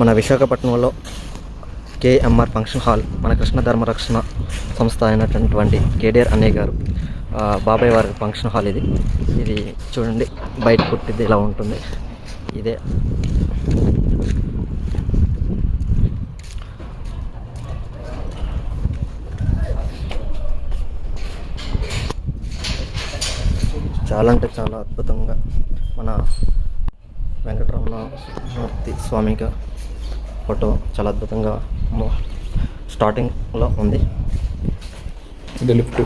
మన విశాఖపట్నంలో KMR function hall మన కృష్ణ ధర్మరక్షణ సంస్థ అయినటువంటి కేడిఆర్ అన్నయ్య గారు బాబాయ్ వారి ఫంక్షన్ హాల్ ఇది. ఇది చూడండి బయట పుట్టింది ఇలా ఉంటుంది. ఇదే. చాలా అంటే చాలా అద్భుతంగా మన వెంకటరమణ మూర్తి స్వామిగా ఫోటో చాలా అద్భుతంగా స్టార్టింగ్లో ఉంది. ఇది లిఫ్ట్.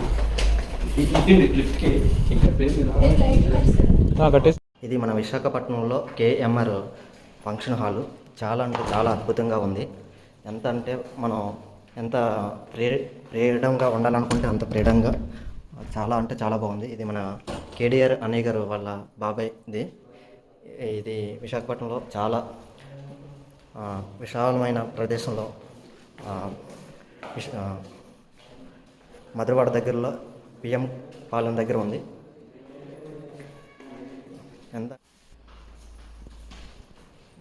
ఇది మన విశాఖపట్నంలో కేఎంఆర్ ఫంక్షన్ హాలు. చాలా అంటే చాలా అద్భుతంగా ఉంది. ఎంత అంటే మనం ఎంత ప్రే ఫ్రీడంగా ఉండాలనుకుంటే అంత ఫ్రీడంగా చాలా అంటే చాలా బాగుంది. ఇది మన కేడిఆర్ అన్నయ్య గారు వాళ్ళ బాబాయ్ ఇది ఇది విశాఖపట్నంలో చాలా విశాలమైన ప్రదేశంలో మధురవాడ దగ్గరలో పిఎం పాలెం దగ్గర ఉంది. ఎంత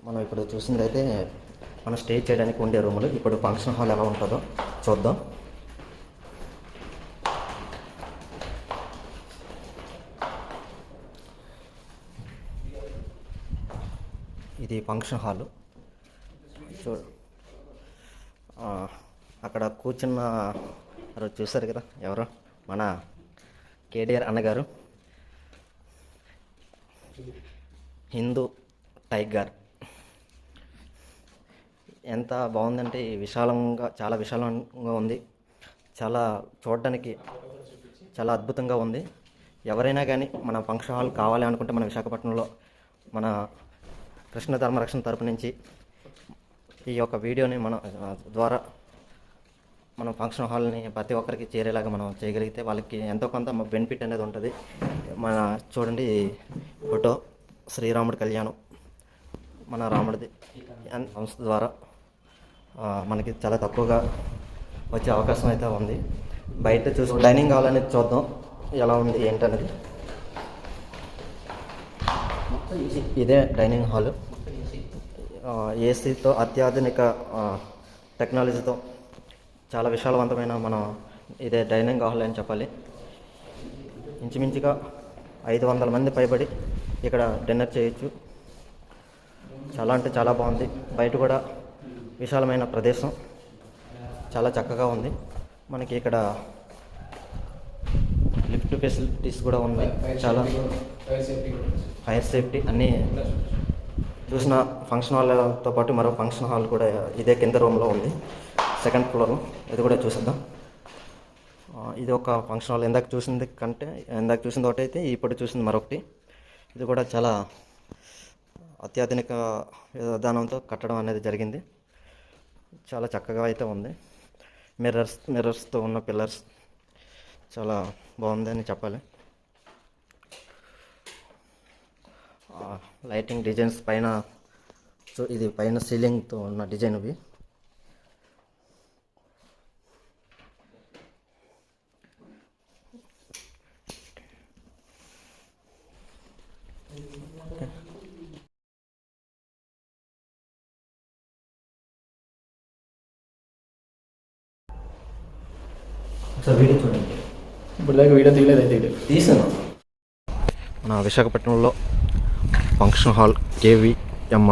మనం ఇప్పుడు చూసిందైతే మనం స్టే చేయడానికి ఉండే రూములు ఇప్పుడు ఫంక్షన్ హాల్ ఎలా ఉంటుందో చూద్దాం. ఇది ఫంక్షన్ హాలు. చూ అక్కడ కూర్చున్న చూశారు కదా ఎవరు? మన కేడిఆర్ అన్నగారు. హిందూ టైగర్. ఎంత బాగుందంటే విశాలంగా చాలా విశాలంగా ఉంది. చాలా చూడడానికి చాలా అద్భుతంగా ఉంది. ఎవరైనా కానీ మన ఫంక్షన్ హాల్ కావాలి అనుకుంటే మన విశాఖపట్నంలో మన కృష్ణ ధర్మరక్షణ తరపు నుంచి ఈ యొక్క వీడియోని మన ద్వారా మన ఫంక్షన్ హాల్ని ప్రతి ఒక్కరికి చేరేలాగా మనం చేయగలిగితే వాళ్ళకి ఎంతో కొంత బెనిఫిట్ అనేది ఉంటుంది. మన చూడండి ఫోటో శ్రీరాముడి కళ్యాణం. మన రాముడిది. సంస్థ ద్వారా మనకి చాలా తక్కువగా వచ్చే అవకాశం అయితే ఉంది. బయట చూసి డైనింగ్ హాల్ అనేది చూద్దాం. ఎలా ఉంది ఏంటనేది. ఇదే డైనింగ్ హాలు. ఏసీతో అత్యాధునిక టెక్నాలజీతో చాలా విశాలవంతమైన మన ఇదే డైనింగ్ హాల్ అని చెప్పాలి. ఇంచుమించుగా ఐదు వందల మంది పైబడి ఇక్కడ డిన్నర్ చేయొచ్చు. చాలా అంటే చాలా బాగుంది. బయట కూడా విశాలమైన ప్రదేశం. చాలా చక్కగా ఉంది. మనకి ఇక్కడ లిఫ్ట్ ఫెసిలిటీస్ కూడా ఉన్నాయి. చాలా ఫైర్ సేఫ్టీ అన్నీ చూసిన ఫంక్షన్ హాల్తో పాటు మరో ఫంక్షన్ హాల్ కూడా ఇదే కింద రూమ్లో ఉంది. సెకండ్ ఫ్లోర్ ఇది కూడా చూసేద్దాం. ఇది ఒక ఫంక్షన్ హాల్. ఇందాక చూసింది కంటే ఇందాక చూసింది ఒకటి అయితే ఇప్పుడు చూసింది మరొకటి. ఇది కూడా చాలా అత్యాధునిక విధానంతో కట్టడం అనేది జరిగింది. చాలా చక్కగా అయితే ఉంది. మిర్రర్స్ మిర్రర్స్తో ఉన్న పిల్లర్స్ చాలా బాగుందని చెప్పాలి. లైటింగ్ డిజైన్స్ పైన సో ఇది పైన సీలింగ్తో ఉన్న డిజైన్ ఇవి. వీడియో చూడండి. ఇప్పుడు దాకా వీడియో తీయలేదు అయితే తీసాను. మన విశాఖపట్నంలో ఫంక్షన్ హాల్ కేవీఎమ్మ